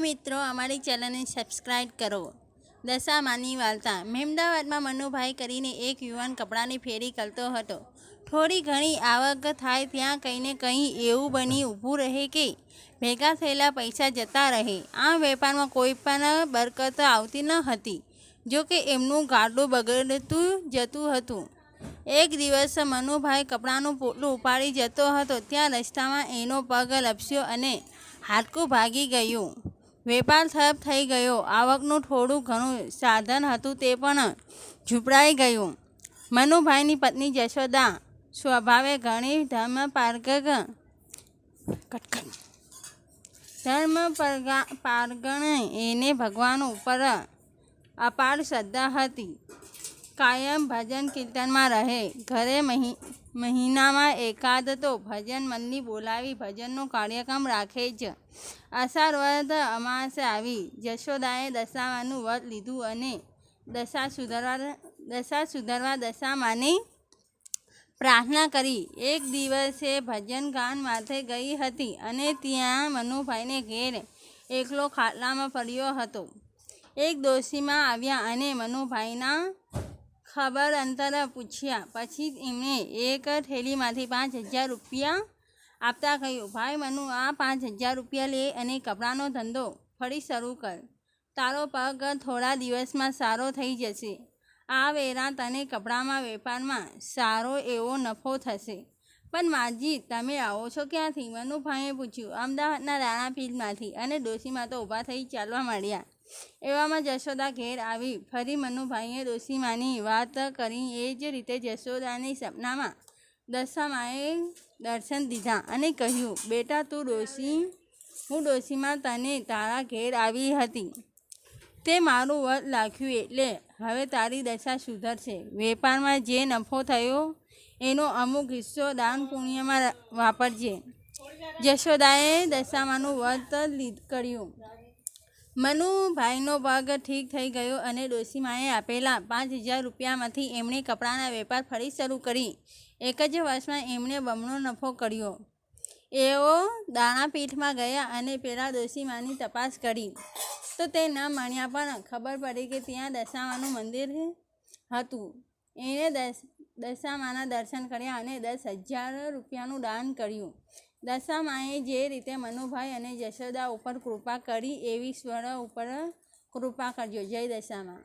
મિત્રો, અમારી ચેનલને સબસ્ક્રાઈબ કરો. દશામાની વાર્તા. મહેમદાવાદમાં મનુભાઈ કરીને એક યુવાન કપડાની ફેરી કરતો હતો. થોડી ઘણી આવક થાય ત્યાં કહીને કંઈ એવું બની ઊભું રહે કે ભેગા થયેલા પૈસા જતા રહે. આ વેપારમાં કોઈ પણ બરકત આવતી ન હતી જોકે એમનું ગાડું બગડતું જતું હતું. એક દિવસ મનુભાઈ કપડાનું પોટલું ઉપાડી જતો હતો. ત્યાં રસ્તામાં એનો પગ લપસ્યો અને હાડકું ભાગી ગયું. વેપાર ઠપ થઈ ગયો. આવકનું થોડું ઘણું સાધન હતું તે પણ ઝૂંપડાઈ ગયું. મનુભાઈની પત્ની જશોદા સ્વભાવે ઘણી ધર્મ પારગક ધર્મ પારગણે એને ભગવાન ઉપર અપાર શ્રદ્ધા હતી. કાયમ ભજન કીર્તનમાં રહે. ઘરે મહી, મહિનામાં એકાદ તો ભજન મંડળી બોલાવી ભજનનો કાર્યક્રમ રાખે જ. અષાઢ વ્રત અમાસે આવી. જશોદાએ દશામાનું વ્રત લીધું અને દશા સુધારવા દશા સુધારવા દશામાની પ્રાર્થના કરી. એક દિવસે ભજન ગાન માથે ગઈ હતી અને ત્યાં મનુભાઈને ઘેર એકલો ખાટલામાં પડ્યો હતો. એક ડોશીમાં આવ્યા અને મનુભાઈના ખબર અંતર પૂછ્યા. પછી એમણે એક થેલીમાંથી પાંચ હજાર રૂપિયા આપતા કહ્યું, ભાઈ, મનુ, આ પાંચ હજાર રૂપિયા લે અને કપડાનો ધંધો ફરી શરૂ કર. તારો પગ થોડા દિવસમાં સારો થઈ જશે. આ વેરા તને કપડામાં વેપારમાં સારો એવો નફો થશે. પણ માજી, તમે આવો છો ક્યાંથી? મનુભાઈએ પૂછ્યું. અમદાવાદના રાણાપીરમાંથી અને ડોશીમાં તો ઊભા થઈ ચાલવા માંડ્યા. એવામાં જશોદા ઘેર આવી. ફરી મનુભાઈએ ડોશીમાની વાત કરી. એ જ રીતે જશોદાની સપનામાં દશામાએ દર્શન દીધા અને કહ્યું, બેટા, તું ડોશી, હું ડોશીમાં તને તારા ઘેર આવી હતી. તે મારું વધ લાખ્યું એટલે હવે તારી દશા સુધરશે. વેપારમાં જે નફો થયો, એનો અમુક હિસ્સો દાન પુણ્યમાં વાપરજે. જશોદાએ દશામાનું વ્રત કર્યું. મનુભાઈનો પગ ઠીક થઈ ગયો અને ડોશીમાએ આપેલા પાંચ હજાર રૂપિયામાંથી એમણે કપડાના વેપાર ફરી શરૂ કરી. એક જ વર્ષમાં એમણે બમણો નફો કર્યો. એઓ દાણાપીઠમાં ગયા અને પેલા ડોશીમાની તપાસ કરી. તો તે ન માણ્યા પણ ખબર પડી કે ત્યાં દશામાનું મંદિર હતું. એણે દશ દશામાના દર્શન કર્યા અને દસ હજાર રૂપિયાનું દાન કર્યું. દશામાએ જે રીતે મનુભાઈ અને જશોદા ઉપર કૃપા કરી, એવી સ્વર ઉપર કૃપા કરજો. જય દશામાં.